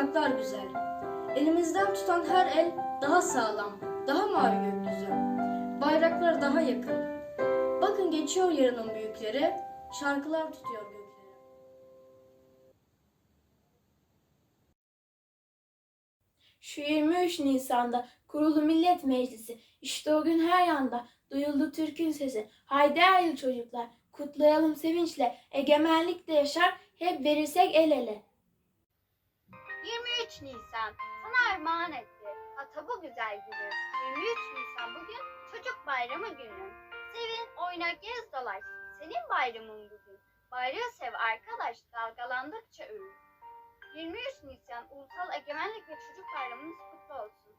sokaklar güzel. Elimizden tutan her el daha sağlam, daha mavi gökyüzü. Bayraklar daha yakın. Bakın geçiyor yarının büyükleri, şarkılar tutuyor gökleri. Şu 23 Nisan'da kurulu Millet Meclisi. İşte o gün her yanda duyuldu Türk'ün sesi. Haydi her çocuklar kutlayalım sevinçle. Egemenlikle yaşar hep verirsek el ele. 23 Nisan sana armağan etti. Ata bu güzel günü. 23 Nisan bugün çocuk bayramı günü. Sevin, oyna, gez, dolaş. Senin bayramın bugün. Bayrağı sev arkadaş, dalgalandıkça övün. 23 Nisan Ulusal Egemenlik ve Çocuk Bayramınız kutlu olsun.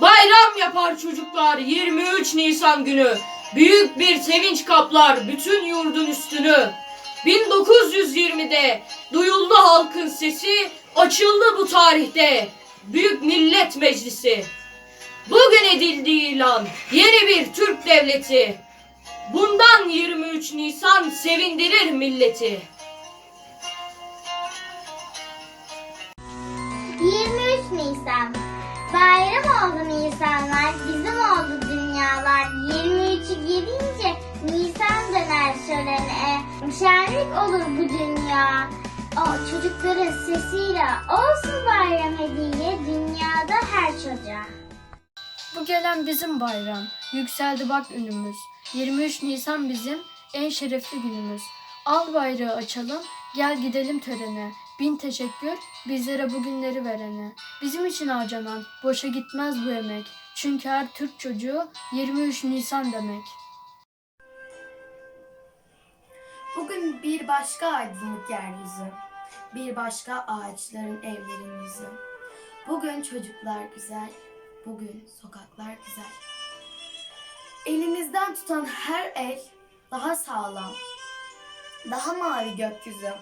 Bayram yapar çocuklar 23 Nisan günü. Büyük bir sevinç kaplar bütün yurdun üstünü. 1920'de duyuldu halkın sesi, açıldı bu tarihte Büyük Millet Meclisi. Bugün edildi ilan yeni bir Türk devleti. Bundan 23 Nisan sevindirir milleti. 23 Nisan Bayram oldu Nisanlar, bizim oldu dünyalar. 23'ü gelince Nisan döner şölene. Şenlik olur bu dünya. O çocukların sesiyle olsun bayram hediye dünyada her çocuğa. Bu gelen bizim bayram, yükseldi bak ünümüz. 23 Nisan bizim en şerefli günümüz. Al bayrağı açalım, gel gidelim törene. Bin teşekkür bizlere bu günleri verene. Bizim için harcanan boşa gitmez bu emek. Çünkü her Türk çocuğu 23 Nisan demek. Bugün bir başka aydınlık yeryüzü. Bir başka ağaçların evlerin yüzü. Bugün çocuklar güzel. Bugün sokaklar güzel. Elimizden tutan her el daha sağlam. Daha mavi gökyüzü.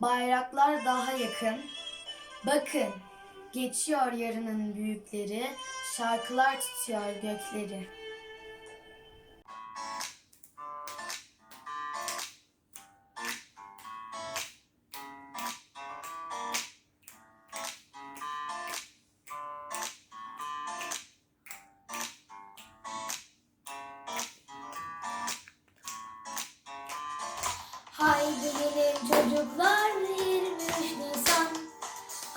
Bayraklar daha yakın. Bakın geçiyor yarının büyükleri. Şarkılar tutuyor gökleri.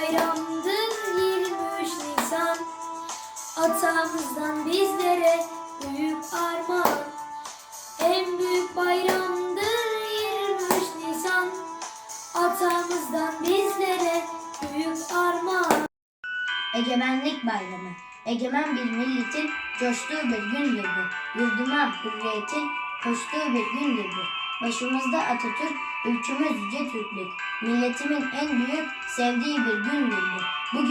bayramdır 23 Nisan Atamızdan bizlere büyük armağan En büyük bayramdır 23 Nisan Atamızdan bizlere büyük armağan Egemenlik Bayramı. Egemen bir milletin coştuğu bir gündür bu. Yurduma hürriyetin koştuğu bir gündür bu. Başımızda Atatürk, ülkümüz yüce Türklük. Milletimin en büyük sevdiği bir gündür bu. Bu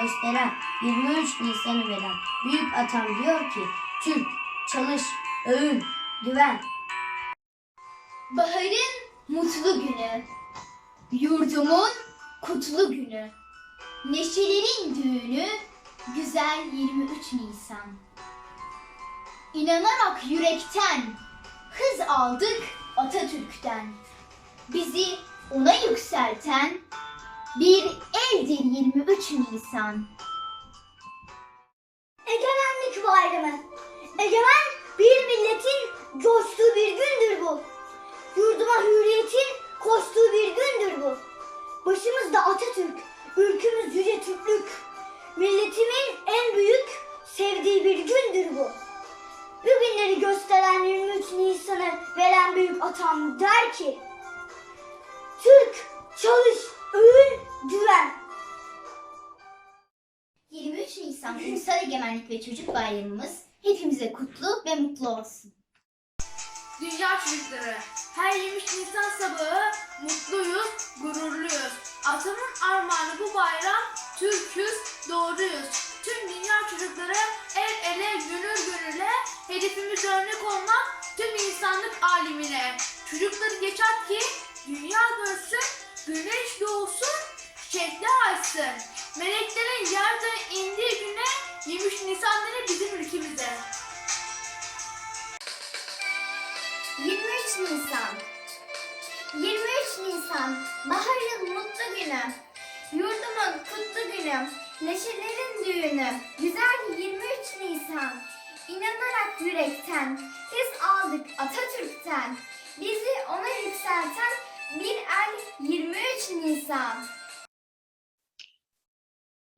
gösteren 23 Nisan'ı veren büyük atam diyor ki Türk, çalış, övün, güven. Baharın mutlu günü, yurdumun kutlu günü, neşelerin düğünü, güzel 23 Nisan. İnanarak yürekten, hız aldık Atatürk'ten. Bizi ona yükselten bir eldir 23 Nisan. Egemenlik Bayramı. Egemen bir milletin coştuğu bir gündür bu. Yurduma hürriyetin koştuğu bir gündür bu. Başımızda Atatürk, ülkümüz yüce Türklük. Milletimin en büyük sevdiği bir gündür bu. Bu günleri gösteren 23 Nisan'ı veren büyük atam der ki Türk, çalış, övün, güven. 23 Nisan Ulusal Egemenlik ve Çocuk Bayramımız hepimize kutlu ve mutlu olsun. Dünya çocukları. Her 23 Nisan sabahı mutluyuz, gururluyuz. Atamın armağanı bu bayram Türküz, doğruyuz. Tüm dünya çocukları el ele, gönül gönüle, hedefimiz örnek olmak tüm insanlık alemine. Çocukları geçer ki dünya görsün, güneş doğsun, çiçekler açsın. Meleklerin yerden indiği güne 23 Nisan bizim ülkemize. 23 Nisan. 23 Nisan baharın mutlu günü. Yurdumun kutlu günü Neşelerin düğünü. Güzel 23 Nisan. İnanarak yürekten Biz aldık Atatürk'ten. Bizi ona yükselten Bir el 23 Nisan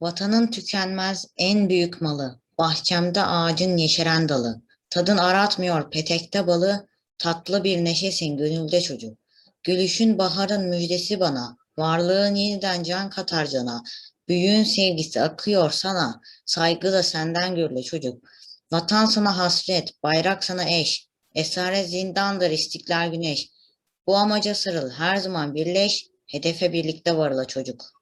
Vatanın tükenmez en büyük malı, bahçemde ağacın yeşeren dalı. Tadın aratmıyor petekte balı, tatlı bir neşesin gönülde çocuk. Gülüşün baharın müjdesi bana, varlığın yeniden can katar cana. Büyüğün sevgisi akıyor sana, saygı da senden görülü çocuk. Vatan sana hasret, bayrak sana eş, esaret zindandır istiklal güneş. Bu amaca sarıl, her zaman birleş, hedefe birlikte varıla çocuk.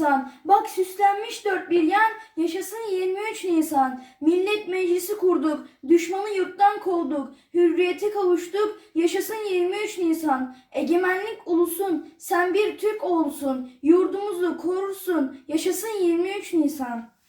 23 Nisan. Bak süslenmiş dört bir yan. Yaşasın 23 Nisan. Millet meclisi kurduk. Düşmanı yurttan kovduk. Hürriyete kavuştuk. Yaşasın 23 Nisan. Egemenlik ulusun. Sen bir Türk oğlusun. Yurdumuzu korursun. Yaşasın 23 Nisan. Nisan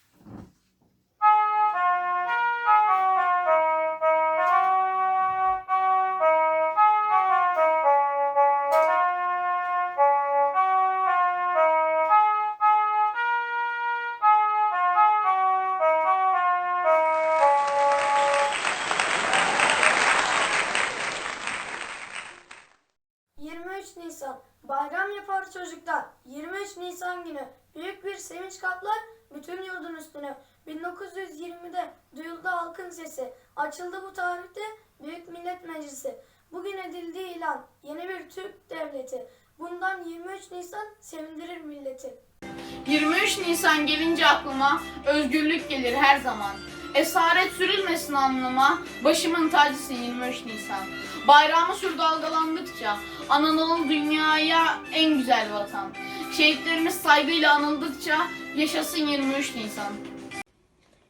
1920'de duyuldu halkın sesi. Açıldı bu tarihte Büyük Millet Meclisi. Bugün edildiği ilan yeni bir Türk devleti. Bundan 23 Nisan sevindirir milleti. 23 Nisan gelince aklıma özgürlük gelir her zaman. Esaret sürülmesin alnıma, başımın tacısı 23 Nisan. Bayrağımı sür dalgalandıkça, Anadolu dünyaya en güzel vatan. Şehitlerimiz saygıyla anıldıkça yaşasın 23 Nisan.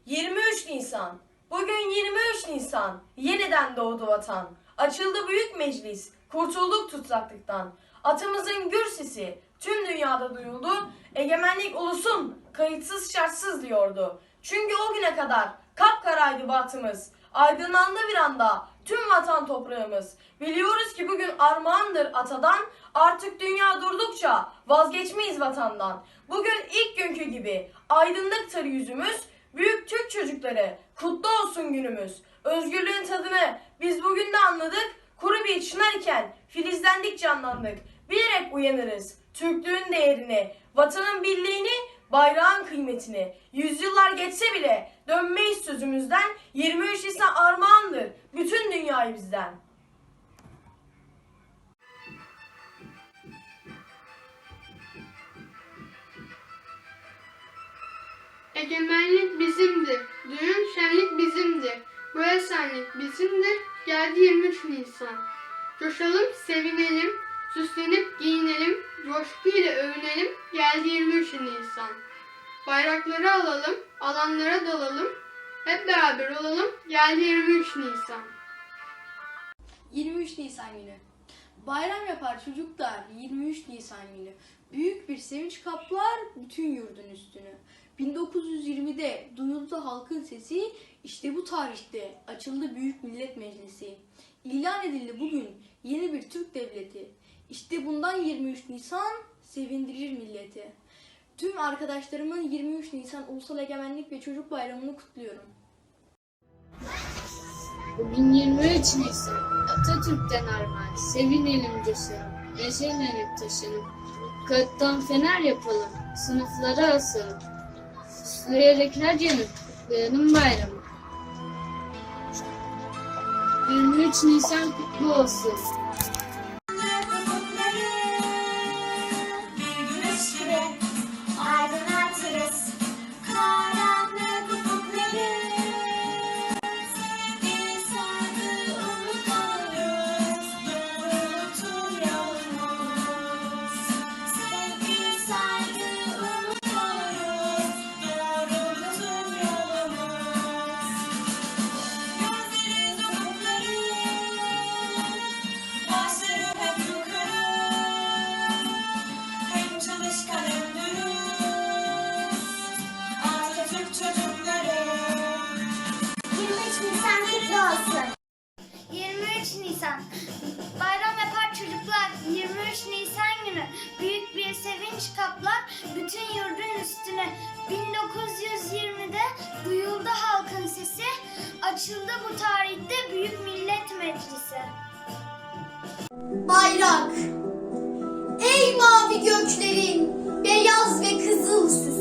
23 Nisan. Bugün 23 Nisan. Yeniden doğdu vatan. Açıldı büyük meclis. Kurtulduk tutsaklıktan. Atımızın gür sesi tüm dünyada duyuldu. Egemenlik ulusun kayıtsız şartsız diyordu. Çünkü o güne kadar kapkaraydı batımız. Aydınlandı bir anda tüm vatan toprağımız. Biliyoruz ki bugün armağandır atadan. Artık dünya durdukça vazgeçmeyiz vatandan. Bugün ilk günkü gibi aydınlıktır yüzümüz. Büyük Türk çocukları kutlu olsun günümüz. Özgürlüğün tadını biz bugün de anladık. Kuru bir çınar iken filizlendik canlandık. Bilerek uyanırız Türklüğün değerini, vatanın birliğini, bayrağın kıymetini. Yüzyıllar geçse bile dönmeyiz sözümüzden. 23 Nisan armağandır bütün dünyayı bizden. Egemenlik bizimdir, düğün şenlik bizimdir, bu esenlik bizimdir, geldi 23 Nisan. Coşalım, sevinelim, süslenip giyinelim, coşkuyla övünelim, geldi 23 Nisan. Bayrakları alalım, alanlara dalalım, hep beraber olalım, geldi 23 Nisan. 23 Nisan günü. Bayram yapar çocuklar 23 Nisan günü. Büyük bir sevinç kaplar bütün yurdun üstünü. 1920'de duyuldu halkın sesi, işte bu tarihte açıldı Büyük Millet Meclisi. İlan edildi bugün yeni bir Türk devleti. İşte bundan 23 Nisan sevindirir milleti. Tüm arkadaşlarımın 23 Nisan Ulusal Egemenlik ve Çocuk Bayramı'nı kutluyorum. Bugün 23 Nisan, Atatürk'ten armağan, sevinelim coşalım, neşelenip taşınıp, kağıttan fener yapalım, sınıflara asalım, her yanı kutlayalım bayramı. 23 Nisan kutlu olsun. Çocukları 23 Nisan kutlu olsun. 23 Nisan. Bayram yapar çocuklar. 23 Nisan günü. Büyük bir sevinç kaplar bütün yurdun üstüne. 1920'de duyuldu halkın sesi. Açıldı bu tarihte Büyük Millet Meclisi. Bayrak. Ey mavi göklerin beyaz ve kızıl süsü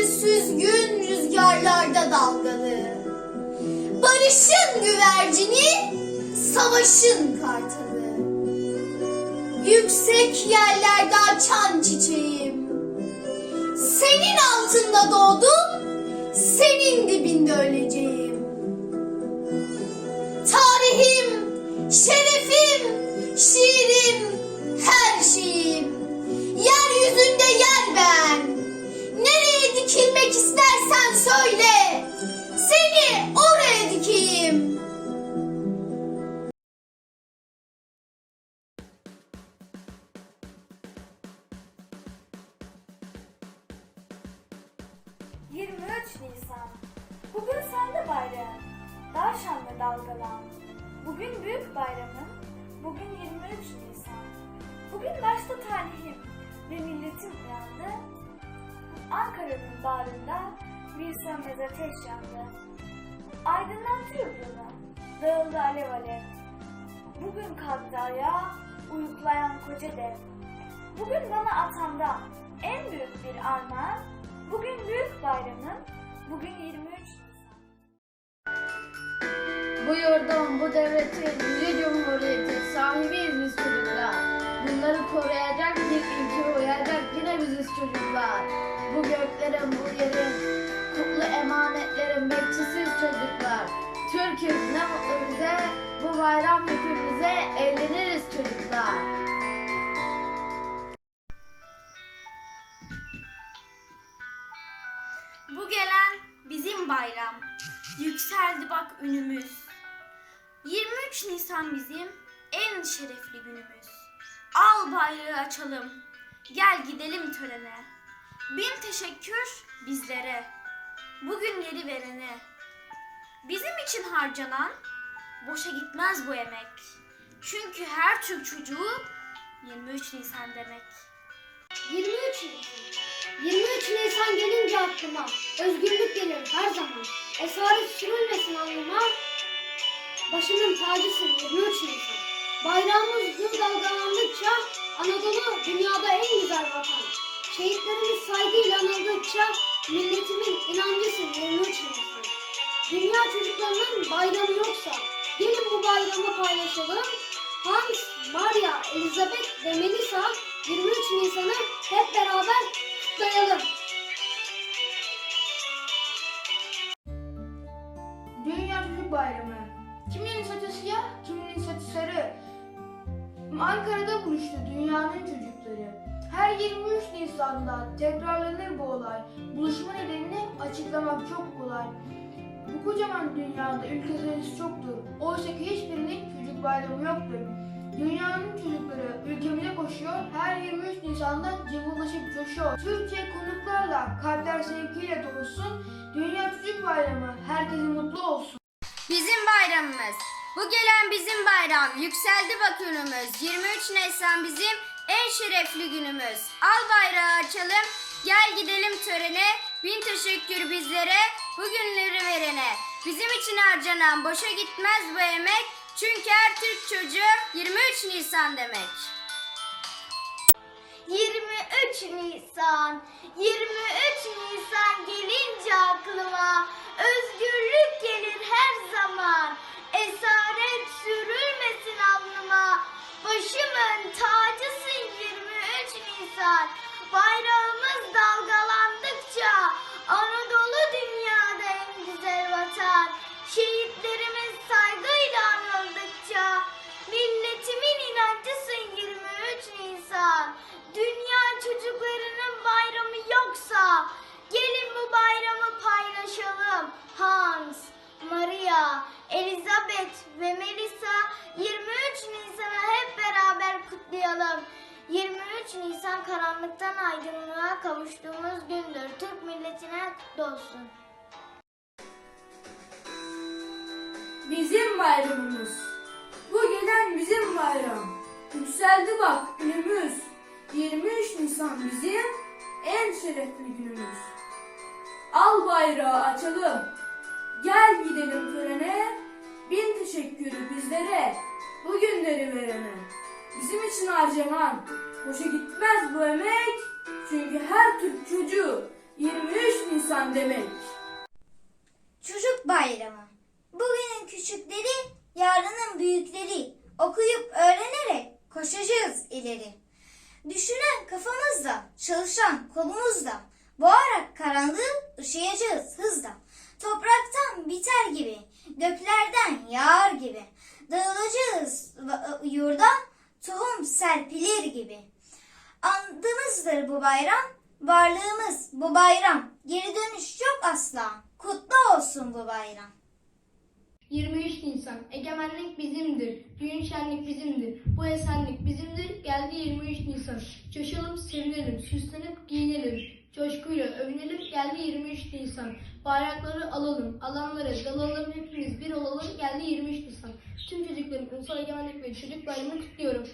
Barışın güvercini, savaşın kartalı. Yüksek yerlerde açan çiçeğim. Senin altında doğdum, senin dibinde öleceğim. Tarihim, şerefim, şiirim, her şeyim. Yeryüzünde yer ben. Nereye dikilmek istersen söyle. Seni oraya Nisan. Bugün sende bayram. Daha şanlı dalgalan. Bugün büyük bayramın. Bugün 23 Nisan. Bugün başta talihim ve milletim uyandı. Ankara'nın bağrında bir sönmez ateş yandı. Aydınlattı yurdunu. Dağıldı alev alev. Bugün kalktı ayağa uyuklayan koca dev. Bugün bana atamdan en büyük bir armağan. Bugün büyük bayramım. Bugün 23 Nisan. Bu yurdun, bu devletin, yüce cumhuriyetin sahibiyiz biz çocuklar. Bunları koruyacak bir ilke uyacak yine biziz çocuklar. Bu göklerin, bu yerin, kutlu emanetlerin bekçisiyiz çocuklar. Türk'üz ne mutlu bize, bu bayram hepimize eğleniriz çocuklar. Yükseldi bak ünümüz. 23 Nisan bizim en şerefli günümüz. Al bayrağı açalım. Gel gidelim törene. Bin teşekkür bizlere. Bugünleri verene. Bizim için harcanan boşa gitmez bu emek. Çünkü her Türk çocuğu 23 Nisan demek. 23 Nisan. 23 Nisan gelince aklıma özgürlük gelir her zaman. Esaret sürülmesin alnıma. Başımın tacısın 23 Nisan. Bayrağımız gün dalgalandıkça Anadolu dünyada en güzel vatan. Şehitlerimiz saygıyla anıldıkça milletimin inancısın 23 Nisan. Dünya çocuklarının bayramı yoksa gelin bu bayramı paylaşalım. Hans, Maria, Elizabeth ve Melissa 23 Nisan'ı hep beraber kutlayalım. Dünya Çocuk Bayramı. Kiminin saçı siyah, kiminin saçı sarı. Ankara'da buluştu dünyanın çocukları. Her 23 Nisan'da tekrarlanır bu olay. Buluşma nedenini açıklamak çok kolay. Bu kocaman dünyada ülke sayısı çoktur. Oysa ki hiçbirinin çocuk bayramı yoktur. Dünyanın çocukları ülkemize koşuyor. Her 23 Nisan'da cıvıllaşıp coşuyor. Türkiye konuklarla kalpler sevgiyle dolusun. Dünya Çocuk Bayramı herkesin mutlu olsun. Bizim bayramımız. Bu gelen bizim bayram. Yükseldi bak önümüz. 23 Nisan bizim en şerefli günümüz. Al bayrağı açalım. Gel gidelim törene. Bin teşekkür bizlere. Bugünleri verene. Bizim için harcanan boşa gitmez bu emek. Çünkü her Türk çocuğu 23 Nisan demek. 23 Nisan 23 Nisan gelince aklıma özgürlük gelir her zaman. Esaret sürülmesin alnıma. Başımın tacısın 23 Nisan. Bayrağımız karanlıktan aydınlığa kavuştuğumuz gündür. Türk milletine kutlu. Bizim bayramımız. Bu gelen bizim bayram. Yükseldi bak günümüz. 23 Nisan bizim en şerefli günümüz. Al bayrağı açalım. Gel gidelim törene. Bin teşekkürü bizlere. Bu günleri verene. Bizim için harcanan. Boşa gitmez bu emek. Çünkü her Türk çocuğu 23 Nisan demek. Çocuk Bayramı. Bugünün küçükleri, yarının büyükleri. Okuyup öğrenerek koşacağız ileri. Düşünen kafamızda, çalışan kolumuzda. Boğarak karanlığı ışıyacağız hızla. Topraktan biter gibi, göklerden yağar gibi. Dağılacağız yurda, tohum serpilir gibi. Andımızdır bu bayram, varlığımız bu bayram. Geri dönüş yok asla. Kutlu olsun bu bayram. 23 Nisan, egemenlik bizimdir, düğün şenlik bizimdir, bu esenlik bizimdir, geldi 23 Nisan. Coşalım, sevinelim, süslenip giyinelim, coşkuyla övünelim, geldi 23 Nisan. Bayrakları alalım, alanlara dalalım, hepimiz bir olalım, geldi 23 Nisan. Tüm çocukların Ulusal Egemenlik ve Çocuk Bayramı'nı kutluyorum.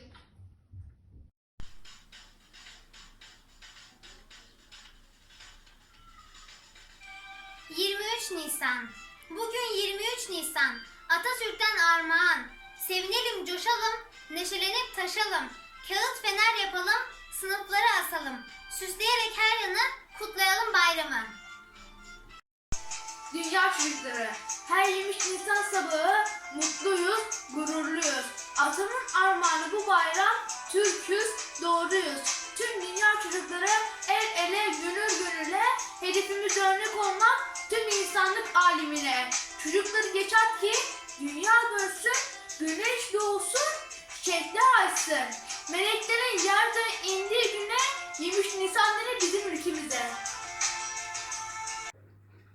Nisan. Bugün 23 Nisan. Atatürk'ten armağan. Sevinelim, coşalım, neşelenip taşalım. Kağıt fener yapalım, sınıflara asalım. Süsleyerek her yanı kutlayalım bayramı. Dünya çocukları. Her 23 Nisan sabahı mutluyuz, gururluyuz. Atamın armağanı bu bayram, Türküz, doğruyuz. Tüm dünya çocukları el ele, gönül gönüle, hedefimiz örnek olmak tüm insanlık alemine. Çocukları geçer ki dünya görsün, güneş doğsun, çiçekler açsın. Meleklerin yerden indiği güne 23 Nisanları bizim ülkemize.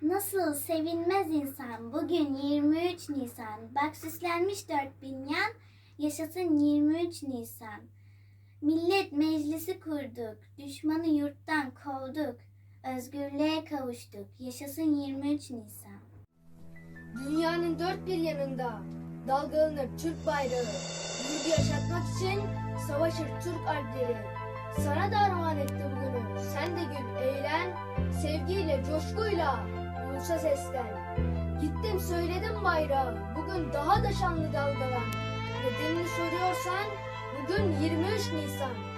Nasıl sevinmez insan bugün 23 Nisan. Bak süslenmiş dört yan yaşasın 23 Nisan. Millet meclisi kurduk, düşmanı yurttan kovduk. Özgürlüğe kavuştuk, yaşasın 23 Nisan. Dünyanın dört bir yanında dalgalanır Türk bayrağı. Yurdu yaşatmak için savaşır Türk alpleri. Sana da armağan etti bugünü. Sen de gül, eğlen, sevgiyle, coşkuyla, ulusa seslen. Gittim söyledim bayrağı, bugün daha da şanlı dalgalan. Nedenini soruyorsan, bugün 23 Nisan.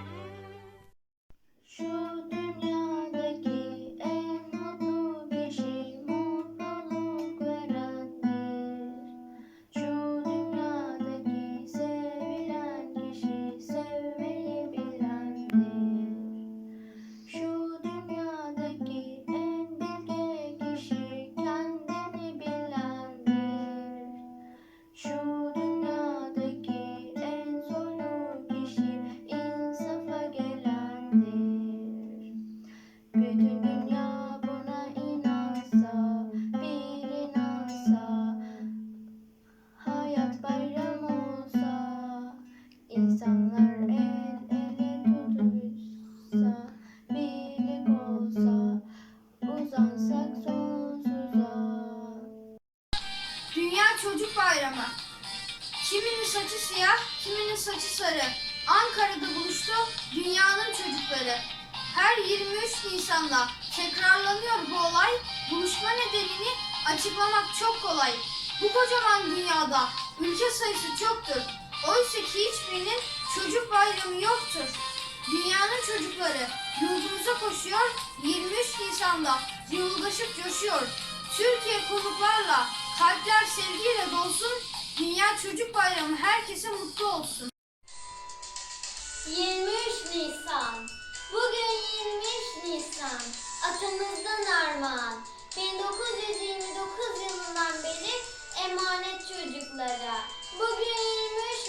Hiçbirinin çocuk bayramı yoktur. Dünyanın çocukları yurdumuza koşuyor. 23 Nisan'da yoldaşıp coşuyor. Türkiye konuklarla kalpler sevgiyle dolsun. Dünya Çocuk Bayramı herkese mutlu olsun. 23 Nisan. Bugün 23 Nisan. Atamızdan armağan. 1929 yılından beri emanet çocuklara. Bugün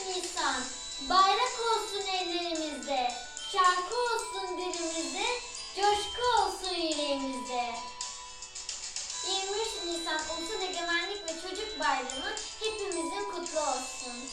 23 Nisan. Bayrak olsun ellerimizde. Şarkı olsun dilimizde. Coşku olsun yüreğimizde. 23 Nisan Ulusal Egemenlik ve Çocuk Bayramı hepimizin kutlu olsun.